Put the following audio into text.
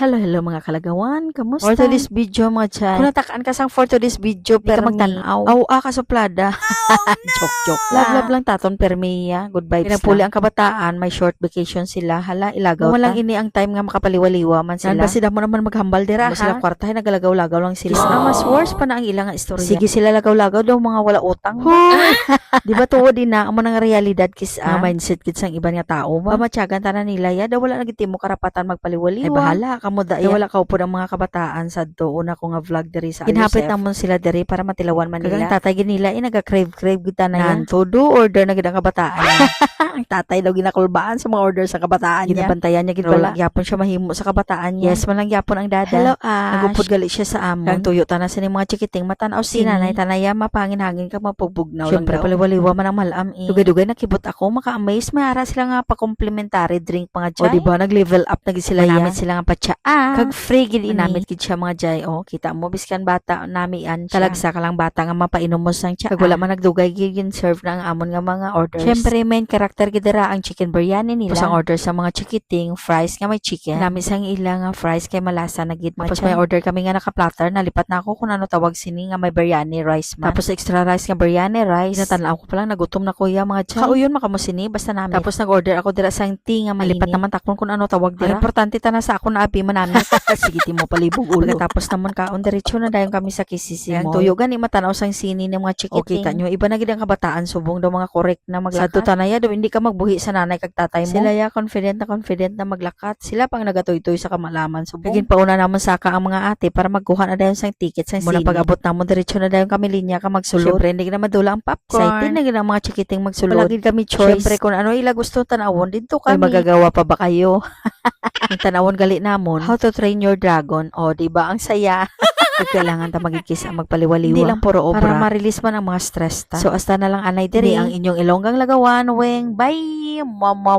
Hello, hello mga kalagawan. Kamusta? For today's video mga chay. Kung natakaan ka sang for today's video, pero magtanaw. Aw, ah, kasuplada. joke, joke. Love, love lang taton, permiya. Good vibes Pinapuli ang kabataan. May short vacation sila. Hala, ilagaw Walang ini ang time nga makapaliwaliwa man sila. Nan, Basta mo naman maghambal dira, ha? Sila sila kwarta, nagalagaw-lagaw lang sila. Ah, mas worse pa na ang ilang istorya. Sige sila lagaw-lagaw daw mga wala utang. Di ba tuwa din na, amo nang realidad kis Ah. mindset kits ang ibang nga tao? Pamatyagan tanan nila ya, daw wala nagitimo karapatan magpaliwaliwa. Ay bahala, da ya. Wala ka po ng mga kabataan sa do una ko nga vlog diri sa Ginhapit namon sila diri para matilawan man Kagang nila. tatay ginila eh naga-crave crave gid na yan. To do order na gid ang kabataan. ang tatay daw ginakulbaan sa mga order sa kabataan niya. Ginabantayan niya gid Pero wala. Yapon siya mahimo sa kabataan niya. Yes, man lang yapon ang dada. Hello, Ash. Nagupod gali siya sa amon. Kang tuyo tanan sa ni mga chikiting matanaw si nanay tanaya mapangin-hangin ka mapugbugnaw lang Siyempre, daw. paliwaliwa man ang malam eh. Dugay-dugay nakibot ako maka-amaze may ara sila nga pa complimentary drink pa nga jay. O di ba nag-level up na sila Manamit yan. sila nga patsaa. Kag free gid inamit gid siya mga jay. O kita mo biskan bata nami an siya. Talagsa ka lang bata nga mapainom mo sang tsaa. Kag wala man nagdugay gid serve na ang amon nga mga orders. Syempre main character gid dira ang chicken biryani nila. Tapos ang order sa mga chikiting fries nga may chicken. Nami sang ilang nga fries kay malasa na gid. Tapos may order kami nga naka-platter nalipat na ako kung ano tawag sini nga may biryani rice man. Tapos extra rice nga biryani rice. Inatanaw ko pa lang nagutom na kuya mga chay. Kauyon makamusini basta namin. Tapos nag-order ako dira sang tea nga malipat naman takon kung ano tawag dira. Importante ta na sa ako na abi man namin. Sige ti mo palibog ulo. Tapos naman kaon diretso na dayon kami sa kisisi mo. Tuyo gani matanaw sang sini ng mga chikiting. Okay ta nyo iba na gid ang kabataan subong daw mga correct na maglakat. Sa tutanaya daw hindi ka magbuhi sa nanay kag tatay mo. Sila ya confident na confident na maglakat. Sila pang nagatoy-toy sa kamalaman subong. Kagin pauna naman saka ang mga ate para magkuha na dayon sang ticket sang sini. Muna pag-abot namon diretso na dayon kami linya ka magsulod. Syempre hindi na madula ang popcorn. Excited na gid ang mga chikiting magsulod. Wala gid kami choice. Syempre kung ano ila gusto tanawon dito kami. May magagawa pa ba kayo? ang tanawon gali namon. How to train your dragon. O, di ba ang saya? Kailangan ta magikis ang magpaliwaliwa. Hindi lang puro obra. Para ma-release man ang mga stress ta. So, hasta na lang anay diri ang inyong ilonggang lagawan. Weng, bye! Mama!